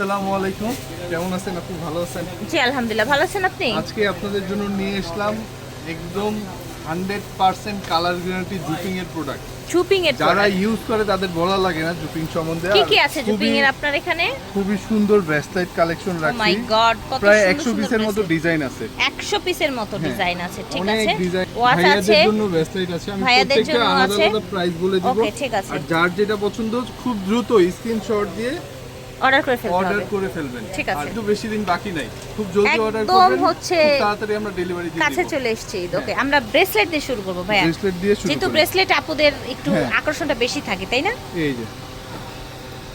আসসালামু আলাইকুম। কেমন আছেন? আপনি ভালো আছেন? জি আলহামদুলিল্লাহ। ভালো আছেন আপনি? আজকে আপনাদের জন্য নিয়ে আসলাম একদম hundred percent colour guarantee Xuping এর প্রোডাক্ট। জুপিং এর যারা ইউজ করে তাদের বলা লাগে না জুপিং সম্বন্ধে। কি কি আছে জুপিং এর আপনার এখানে? খুবই সুন্দর bracelet collection oh my God কত প্রায় সুন্দর একশো সুন্দর পিসের মতো ডিজাইন আছে। 100 পিসের মতো হ্যাঁ। ডিজাইন আছে ঠিক আছে? ওয়াচ আছে? জন্য ব্রেসলেট আছে। আমি প্রত্যেকটা আলাদা আলাদা প্রাইস বলে দিব। Okay, ঠিক আছে। আর যার যেটা পছন্দ খুব দ্রুত স্ক্রিনশট দিয়ে অর্ডার করে ফেলতে অর্ডার করে ফেলবেন। ঠিক আছে। আর তো বেশি দিন বাকি নাই। খুব জলদি অর্ডার একদম করবেন হচ্ছে- তাড়াতাড়ি আমরা ডেলিভারি দিয়ে কাছে চলে এসেছি ওকে আমরা ব্রেসলেট দিয়ে শুরু করব ভাইয়া। ব্রেসলেট দিয়ে শুরু যেহেতু ব্রেসলেট আপুদের একটু হ্যাঁ। আকর্ষণটা বেশি থাকে তাই না? এই যে।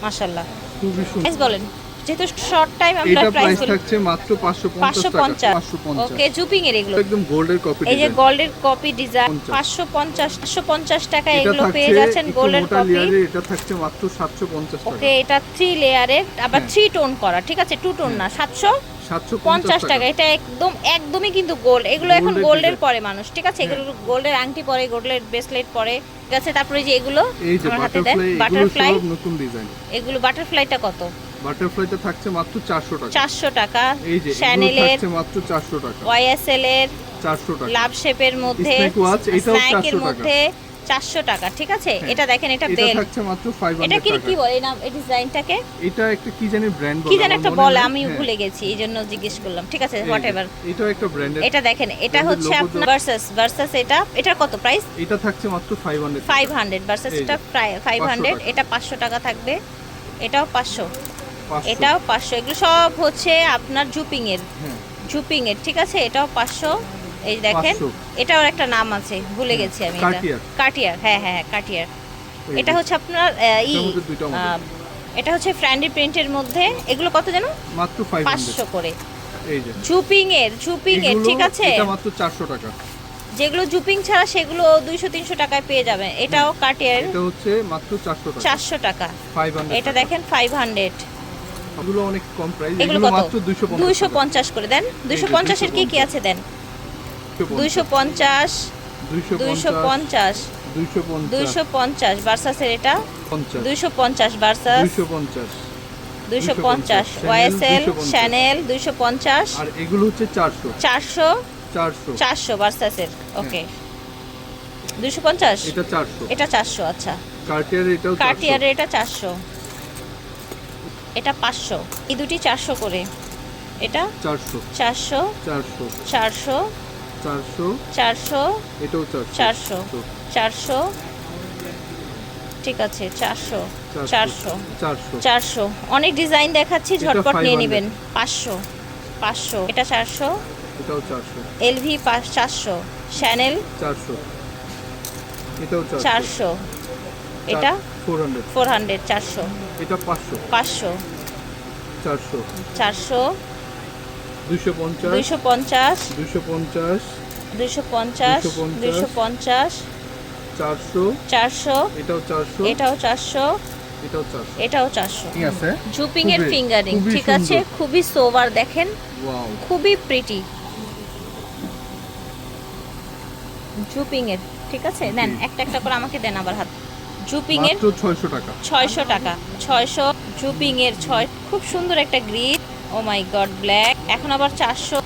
মাশাআল্লাহ। খুবই সুন্দর। বলেন। যেহেতু শর্ট টাইম আমরা এটা প্রাইস থাকছে মাত্র 550 টাকা 550 550 ওকে জুপিং এর এগুলো। একদম গোল্ডের কপি এই যে গোল্ডের কপি ডিজাইন 50 পাঁচশো পঞ্চাশ পঞ্চাশ টাকা এগুলো পেয়ে যাচ্ছেন গোল্ডের কপি এটা থাকছে মাত্র 750 টাকা। ওকে এটা থ্রি লেয়ারের আবার হ্যাঁ। থ্রি টোন করা ঠিক আছে? টু টোন না সাতশো 750 পঞ্চাশ টাকা। এটা একদম একদমই কিন্তু গোল্ড এগুলো এখন গোল্ডের পরে মানুষ ঠিক আছে? এগুলো গোল্ডের আংটি পরে গোল্ডের ব্রেসলেট পরে ঠিক আছে? তারপরে যে এগুলো এই যে আমার হাতে দেন। বাটারফ্লাই বাটারফ্লাই নতুন ডিজাইন এগুলো বাটারফ্লাইটা কত? বাটারফ্লাইটা থাকছে মাত্র 400 টাকা। চারশো টাকা। এই যে শ্যানেলের থাকছে মাত্র 400 টাকা। ওয়াইএসএল এর 400 টাকা। লাভ শেপের মধ্যে স্ন্যাকের 400 টাকা। মধ্যে চারশো টাকা ঠিক আছে? হ্যাঁ। এটা দেখেন এটা এটা বেল থাকছে মাত্র 500 এটা কি কি বলে এই নাম এই ডিজাইনটাকে এটা একটা কি জানি ব্র্যান্ড বলে কি যেন একটা বলে। আমি হ্যাঁ, ভুলে গেছি এই জন্য জিজ্ঞেস করলাম ঠিক আছে এই যে, হোয়াট এভার এটাও একটা ব্র্যান্ডের এটা দেখেন এটা হচ্ছে আপনার। ভার্সাস ভার্সাস এটা এটার কত প্রাইস এটা থাকছে মাত্র 500 ফাইভ হান্ড্রেড ভার্সাস এটা প্রায় ফাইভ 500 হান্ড্রেড এটা পাঁচশো টাকা থাকবে এটাও পাঁচশো। 500 এটাও পাঁচশো। এগুলো সব হচ্ছে আপনার জুপিং এর হ্যাঁ জুপিং এর ঠিক আছে? এটাও পাঁচশো। এই দেখেন এটাও একটা নাম আছে ভুলে গেছি আমি এটা। কাটিয়ার। হ্যাঁ হ্যাঁ হ্যাঁ কাটিয়ার। এটা হচ্ছে আপনার ই এটা হচ্ছে ফ্র্যান্ডি প্রিন্টের মধ্যে। এগুলো কত জানো মাত্র 500 পাঁচশো করে। জুপিং এর জুপিং এর ঠিক আছে? এটা মাত্র 400 টাকা। যেগুলো জুপিং ছাড়া সেগুলো দুইশো তিনশো টাকায় পেয়ে যাবেন। এটাও কাটিয়ার। এটা হচ্ছে মাত্র 400 টাকা। চারশো টাকা। এটা দেখেন ফাইভ হান্ড্রেড এগুলো অনেক কম প্রাইস এগুলো মাত্র 250 পঞ্চাশ করে। দেন? দুইশো পঞ্চাশের কি কি আছে দেন? 250, দুইশো পঞ্চাশ 250, দুইশো পঞ্চাশ। 250, দুইশো পঞ্চাশ বার্সাসের এটা? 50, দুইশো পঞ্চাশ বার্সাস 250 দুইশো 250, পঞ্চাশ। Chanel ওয়াইএসএল 250 দুইশো পঞ্চাশ। আর এগুলো হচ্ছে 400 চারশো? 400 চারশো বার্সাসের ওকে দুইশো পঞ্চাশ? এটা 400 এটা চারশো আচ্ছা। কার্টিয়ার এটাও 400 কার্টিয়ারের এটা চারশো। এটা পাঁচশো। এই দুটি চারশো করে। এটা 400 চারশো 400 চারশো 400 চারশো এটাও চারশো। চারশো ঠিক আছে চারশো চারশো। 400 চারশো। অনেক ডিজাইন দেখাচ্ছি ঝটপট নিয়ে নেবেন। পাঁচশো পাঁচশো। এটা চারশো। এটাও 400 এলভি পাঁচ চারশো। শ্যানেল 400 এটাও চারশো। এটা 400 ফোর হান্ড্রেড চারশো। এটা 500 পাঁচশো। 400 চারশো। 250 দুইশো পঞ্চাশ। 250 250, দুইশো পঞ্চাশ। 400 এটাও 400 এটাও চারশো। এটাও 400 এটাও চারশো। ঠিক আছে। জুপিং এর খুবই- ফিঙ্গারিং ঠিক আছে? খুবই সোবার দেখেন? ওয়াও খুবই প্রিটি জুপিং এর ঠিক আছে? নেন একটা একটা করে আমাকে দেন আবার হাত। জুপিং এর মাত্র 600 টাকা। ছয়শো টাকা। ছয়শো জুপিং এর ছয় খুব সুন্দর একটা গ্রিড ও মাই গড ব্ল্যাক এখন আবার চারশো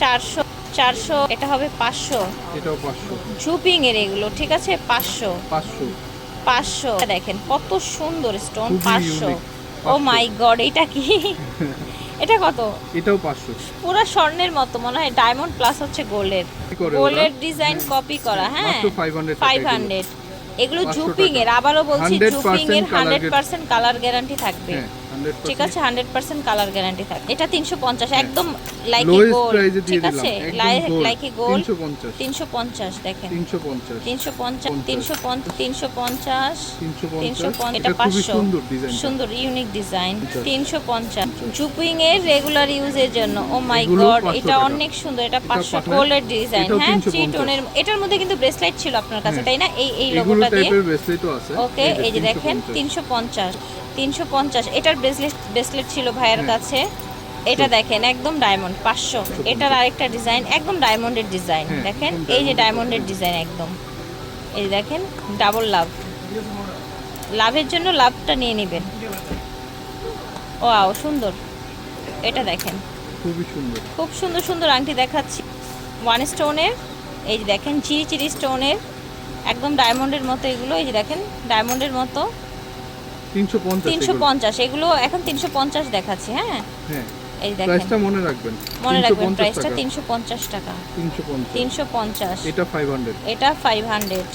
চারশো চারশো এটা হবে পাঁচশো। এটাও 500 জুপিং এর এগুলো ঠিক আছে? পাঁচশো। 500 পাঁচশো। দেখেন কত সুন্দর স্টোন পাঁচশো। ও মাই গড এটা কি? এটা কত? এটাও 500 পুরো স্বর্ণের মতো মনে হয় ডায়মন্ড প্লাস হচ্ছে গোল্ডের গোল্ডের ডিজাইন কপি করা হ্যাঁ? মাত্র 500 ফাইভ হান্ড্রেড এগুলো 500 জুপিং এর আবারও বলছি 100% জুপিং এর colour hundred guarantee। Percent colour guarantee থাকবে। হ্যাঁ। 100% ঠিক আছে হান্ড্রেড পার্সেন্ট কালার গ্যারান্টি থাকে। এটা তিনশো পঞ্চাশ একদম লাইকি গোল্ড ঠিক আছে? লাইকি গোল্ড 350 তিনশো পঞ্চাশ। দেখেন। 350 তিনশো পঞ্চাশ তিনশো পঞ্চাশ তিনশো তিনশো 350 পঞ্চাশ এটা এটা পাঁচশো। সুন্দর ইউনিক ডিজাইন। তিনশো পঞ্চাশ। জুপিং এর রেগুলার ইউজের জন্য ও মাই গড এটা অনেক সুন্দর এটা পাঁচশো 500 গোল্ডের ডিজাইন হ্যাঁ 350 থ্রি টোনের এটার মধ্যে কিন্তু ব্রেসলেট ছিল আপনার কাছে তাই না? এই এই লোগোটা দিয়ে। ওকে এই যে দেখেন 350 তিনশো পঞ্চাশ তিনশো পঞ্চাশ। এটার ব্রেসলেট ব্রেসলেট ছিল ভাইয়ের হ্যাঁ। কাছে। এটা দেখেন একদম ডায়মন্ড পাঁচশো। এটার আরেকটা ডিজাইন একদম ডায়মন্ডের ডিজাইন হ্যাঁ, দেখেন? এই যে ডায়মন্ডের ডিজাইন একদম। এই দেখেন ডাবল লাভ লাভের জন্য লাভটা নিয়ে নেবেন। ও আও সুন্দর। এটা দেখেন। খুবই সুন্দর। খুব সুন্দর সুন্দর আংটি দেখাচ্ছি। ওয়ান স্টোনের এই যে দেখেন চিরি চিরি স্টোনের একদম ডায়মন্ডের মতো এগুলো এই যে দেখেন ডায়মন্ডের মতো। তিনশো পঞ্চাশ তিনশো পঞ্চাশ এগুলো এখন তিনশো পঞ্চাশ দেখাচ্ছি হ্যাঁ হ্যাঁ এই দেখেন প্রাইসটা মনে রাখবেন মনে রাখবেন প্রাইসটা তিনশো পঞ্চাশ টাকা তিনশো পঞ্চাশ তিনশো পঞ্চাশ এটা ফাইভ হান্ড্রেড এটা ফাইভ হান্ড্রেড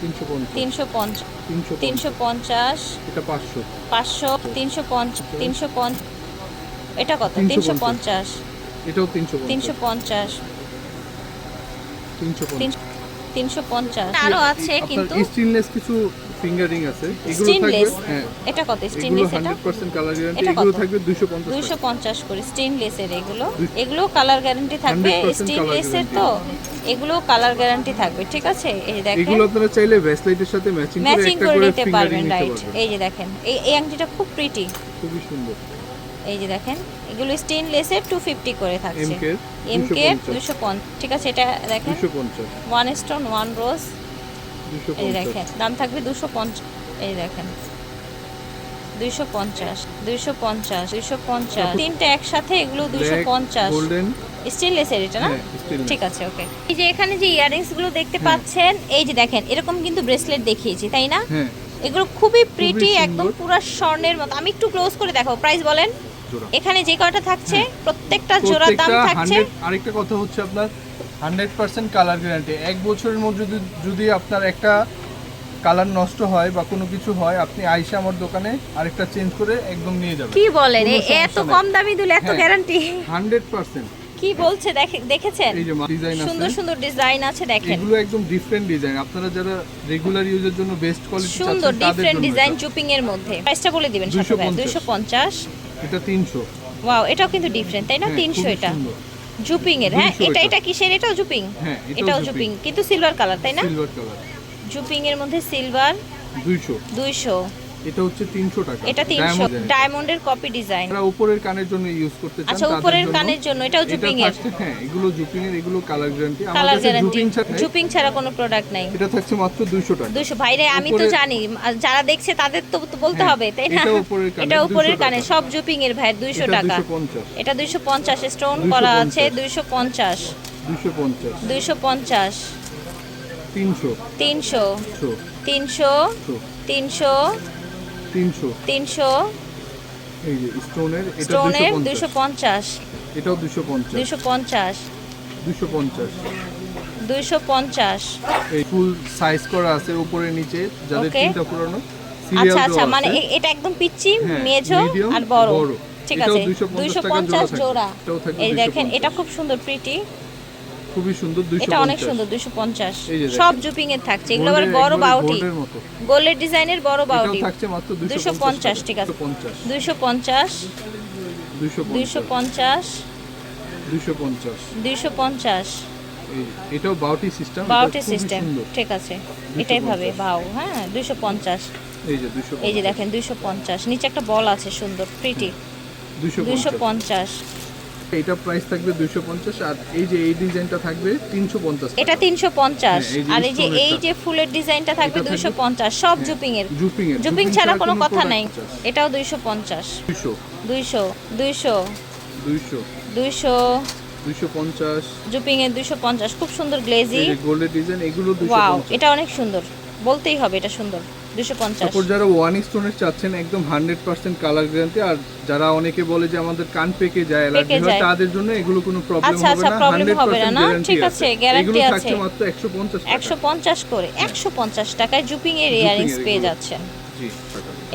তিনশো পঞ্চাশ তিনশো পঞ্চাশ তিনশো তিনশো পঞ্চাশ এটা পাঁচশো পাঁচশো তিনশো পঞ্চাশ তিনশো পঞ্চাশ এটা কত 350 তিনশো পঞ্চাশ এটাও তিনশো তিনশো পঞ্চাশ তিনশো পঞ্চাশ তিনশো তিনশো পঞ্চাশ আরও আছে কিন্তু স্টেনলেস কিছু ফিঙ্গারিং আছে। এগুলো থাকবে হ্যাঁ। এটা কত? এগুলো স্টেনলেস এটা? হান্ড্রেড পার্সেন্ট কালার গ্যারান্টি এগুলো থাকবে দুশো পঞ্চাশ দুইশো পঞ্চাশ করে স্টেনলেসের এগুলো। দুই- এগুলো কালার গ্যারান্টি থাকবে 100% স্টেনলেসের guarantee। তো। এগুলো কালার গ্যারান্টি থাকবে ঠিক আছে? এই যে দেখেন। এগুলো আপনারা চাইলে ব্রেসলেটের সাথে ম্যাচিং করে একটা করে নিতে পারবেন রাইট এই যে দেখেন এই এই আংটিটা খুব প্রিটি খুবই সুন্দর। এই যে দেখেন এগুলো স্টেনলেসের টু ফিফটি করে থাকছে। এমকে 250 দুশো পঞ্চাশ। ঠিক আছে? এটা দেখেন। ওয়ান স্টোন ওয়ান রোজ এই দেখেন দাম থাকবে দুশো পঞ্চাশ এই দেখেন। দুইশো পঞ্চাশ দুইশো পঞ্চাশ দুইশো পঞ্চাশ। তিনটে একসাথে এগুলো দুইশো পঞ্চাশ। স্টেনলেসের এটা না? হ্যাঁ ঠিক আছে ওকে এই যে এখানে যে ইয়ারিংসগুলো দেখতে পাচ্ছেন এই যে দেখেন এরকম কিন্তু ব্রেসলেট দেখিয়েছি তাই না? হ্যাঁ। এগুলো খুবই প্রিটি একদম পুরো স্বর্ণের মতো। আমি একটু ক্লোজ করে দেখো প্রাইস বলেন। এখানে যে কয়টা থাকছে? প্রত্যেকটা জোড়ার দাম থাকছে? আরেকটা কথা হচ্ছে আপনার হান্ড্রেড পার্সেন্ট কালার গ্যারান্টি। এক বছরের মধ্যে যদি যদি আপনার একটা কালার নষ্ট হয় বা কোনো কিছু হয় আপনি আইসা আমার দোকানে আরেকটা চেঞ্জ করে একদম নিয়ে যাবেন। কি বলেন? এত কম দামি দিলে এত হ্যাঁ। Guarantee hundred percent. কি বলছে? দেখে- দেখেছেন? এই যে ডিজাইন সুন্দর আছে। সুন্দর ডিজাইন আছে দেখেন। এগুলো একদম ডিফারেন্ট ডিজাইন আপনারা যারা রেগুলার ইউজের জন্য বেস্ট কোয়ালিটি সুন্দর ডিফারেন্ট ডিজাইন চুপিং এর মধ্যে। প্রাইসটা বলে দিবেন সাথে 250 পঞ্চাশ। এটা তিনশো। ওয়াও এটাও কিন্তু ডিফারেন্ট তাই না? হ্যাঁ, তিনশো খুবই এটা। সুন্দর। জুপিং এর হ্যাঁ? এটা এটা। কিসের? এটাও জুপিং? হ্যাঁ এটাও জুপিং। কিন্তু সিলভার কালার তাই না? Silver colour. জুপিং এর মধ্যে সিলভার দুইশো। দুইশো। এটা হচ্ছে তিনশো টাকা। এটা তিনশো। Diamond design। ডায়মন্ডের কপি ডিজাইন যারা উপরের কানের জন্য ইউজ করতে চান আচ্ছা উপরের কানের জন্য এটাও এটা জুপিং এর হ্যাঁ এগুলো জুপিং এর এগুলো কালার গ্যারান্টি আমাদের জুপিং ছাড়া জুপিং ছাড়া কোনো প্রোডাক্ট নাই। এটা থাকছে মাত্র 200 টাকা। দুইশো। ভাইরে আমি তো জানি যারা দেখছে তাদের তো বলতে হ্যাঁ, হবে তাই না? এটা উপরের কানের, এটা উপরের কানে সব জুপিং এর ভাই দুইশো এটা টাকা। এটা দুইশো পঞ্চাশ স্টোন করা আছে দুইশো পঞ্চাশ। 250 দুইশো পঞ্চাশ। 300 তিনশো। 100 তিনশো। তিনশো। এই যে স্টোনের এটা স্টোনের দুইশো 250 পঞ্চাশ। এটাও 250 দুইশো পঞ্চাশ। 250 দুইশো পঞ্চাশ। এই ফুল সাইজ করা আছে উপরে নিচে যাদের তিনটা পুরানো আচ্ছা আচ্ছা মানে এটা একদম পিচ্ছি হ্যাঁ, মেঝো আর বড়। ঠিক আছে দুইশো পঞ্চাশ জোড়া এই দেখেন এটা খুব সুন্দর প্রিটি খুবই সুন্দর 250 এটা অনেক সুন্দর দুইশো পঞ্চাশ এই যে দেখেন। সব জুপিং এর থাকছে এগুলো আবার বড় বাউটি। গোল্ডের ডিজাইনের বড় বাউটি থাকছে মাত্র 250 250 ঠিক আছে। 250 দুইশো পঞ্চাশ 250 পঞ্চাশ 250 দুইশো পঞ্চাশ এটাও বাউটি সিস্টেম বাউটি সিস্টেম ঠিক আছে এটাই ভাবে বাউ হ্যাঁ দুইশো পঞ্চাশ এই যে 250 এই যে দেখেন দুইশো পঞ্চাশ নিচে একটা বল আছে সুন্দর প্রিটি 250 পঞ্চাশ এটা প্রাইস থাকবে 250 আর এই যে এই ডিজাইনটা থাকবে 350 এটা তিনশো পঞ্চাশ। হ্যাঁ, এই যে আর এই যে এই যে ফুলের ডিজাইনটা থাকবে এটা দুইশো থাকবে- পঞ্চাশ সব হ্যাঁ, জুপিং এর জুপিং এর জুপিং ছাড়া কোনো কথা নাই। এটাও দুইশো পঞ্চাশ। 200 দুইশো দুইশো। 200 দুইশো। 250 জুপিং এর দুইশো পঞ্চাশ খুব সুন্দর গ্লেজি এই গোল্ডের ডিজাইন এগুলো ওয়াও 250 এটা অনেক সুন্দর। বলতেই হবে এটা সুন্দর। তারপর যারা ওয়ান স্টোনের চাচ্ছেন একদম হান্ড্রেড পার্সেন্ট কালার গ্যারান্টি আর যারা অনেকে বলে যে আমাদের কান পেকে যায় অ্যালার্জি হয়। তাদের জন্য এগুলো কোনো প্রবলেম আচ্ছা, হবে আচ্ছা, না problem 100% হবে না? ঠিক আছে, এগুলো আছে। মাত্র 150 টাকা। একশো পঞ্চাশ করে একশো পঞ্চাশ টাকায় জুপিং এর ইয়ারিংস পেয়ে। যাচ্ছেন জি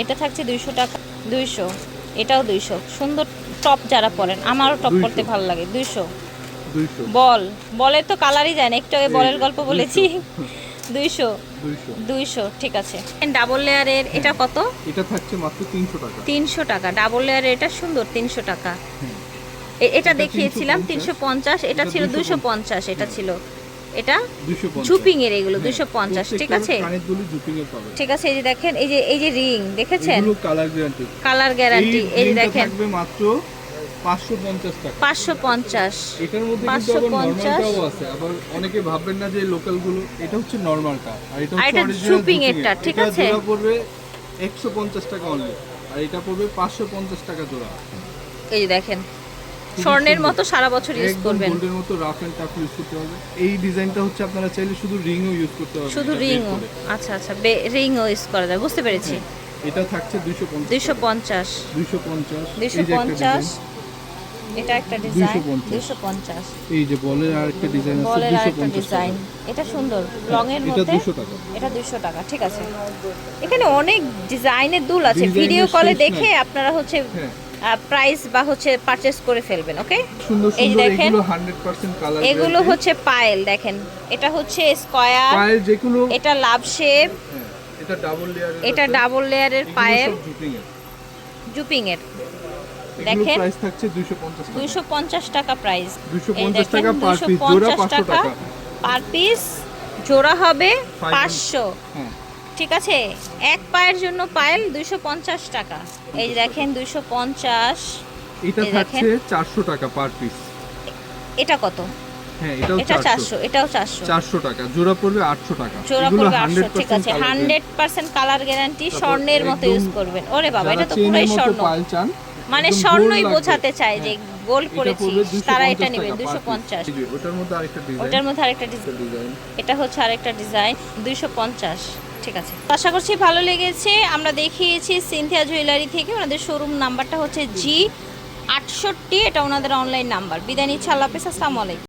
এটা থাকছে দুইশো টাকা দুইশো এটাও দুইশো। সুন্দর টপ যারা পরেন আমারও টপ 200 করতে ভালো লাগে দুইশো। 200 বল বলের তো কালারই যায় না একটু আগে বলের গল্প বলেছি। দুইশো? দুইশো। ঠিক আছে। ডাবল লেয়ারের এটা কত? এটা থাকছে মাত্র 300 টাকা। তিনশো টাকা। ডাবল লেয়ারের এটা সুন্দর তিনশো টাকা। এটা দেখিয়েছিলাম তিনশো পঞ্চাশ। এটা ছিল 250 পঞ্চাশ। এটা ছিল। এটা 250 জুপিং এর এগুলো হ্যাঁ, দুইশো পঞ্চাশ ঠিক আছে? ঠিক আছে এই যে দেখেন এই যে এই যে রিং দেখেছেন? কালার গ্যারান্টি কালার গ্যারান্টি এই যে দেখেন। মাত্র 550 টাকা পাঁচশো পঞ্চাশ এটার মধ্যে কিন্তু আবার আছে। আবার অনেকে ভাববেন না যে লোকাল এটা হচ্ছে নর্মালটা আর এটা ঠিক আছে? এটা পড়বে 150 টাকা অনলি আর এটা পড়বে 550 টাকা জোড়া। এই দেখেন স্বর্ণের মতো সারা বছর ইউজ করবেন। গোল্ডের মতো রাফ এন্ড টাফ ইউজ করতে হবে। এই ডিজাইনটা হচ্ছে আপনারা চাইলে শুধু রিংও ইউজ করতে হবে শুধু রিংও। আচ্ছা আচ্ছা রিংও ইউজ করা যায় বুঝতে পেরেছি। হ্যাঁ, এটা থাকছে 250 250 250 250 এটা একটা ডিজাইন 250 পঞ্চাশ। এই যে বলের আর একটা ডিজাইন আছে বলের আরেকটা ডিজাইন এটা সুন্দর লং এর এটা মধ্যে। দুশো টাকা। এটা দুইশো টাকা ঠিক আছে। এখানে অনেক ডিজাইনের দুল আছে ভিডিও কলে দেখে আপনারা হচ্ছে হ্যাঁ। প্রাইস বা হচ্ছে পারচেস করে ফেলবেন ওকে এই দেখেন, এগুলো হচ্ছে পায়েল দেখেন। এটা হচ্ছে স্কয়ার পায়ের যেগুলো এটা লাভ শেপ হ্যাঁ, এটা ডাবল লেয়ার এটা ডাবল লেয়ারের পায়েল জুপিং এর এর দেখেন। প্রাইস থাকছে 250 টাকা। প্রাইস 250 টাকা জোড়া 500 টাকা। পার পিস জোড়া হবে Five পাঁচশো। হ্যাঁ ঠিক আছে? এক পায়ের জন্য পায়েল দুইশো পঞ্চাশ টাকা। এই দেখেন দুইশো পঞ্চাশ। এটা এই থাকছে 400 টাকা পার পিস এটা কত? হ্যাঁ এটাও এটা 400 চারশো এটাও চারশো। 400 টাকা জোড়া পড়বে 800 টাকা। জোড়া পড়বে আটশো ঠিক আছে। colour hundred percent colour guarantee স্বর্ণের মতো ইউজ করবেন। ওরে বাবা এটা তো স্বর্ণ। মানে স্বর্ণই বোঝাতে চায় যে গোল করেছি এটা পড়েছি পড়বে 250 তারা এটা নেবেন নেবে দুশো পঞ্চাশ। ওটার মধ্যে আরেকটা ডিজাইন ওটার মধ্যে আরেকটা ডিজাইন ডিজাইন এটা হচ্ছে আরেকটা ডিজাইন দুশো পঞ্চাশ। ঠিক আছে। আশা করছি ভালো লেগেছে। আমরা দেখিয়েছি সিনথিয়া জুয়েলারি থেকে। ওনাদের শোরুম নাম্বারটা হচ্ছে জি আটষট্টি। এটা ওনাদের অনলাইন নাম্বার বিদায় নিচ্ছে। আল্লাহ হাফিজ। আসসালামু আলাইকুম।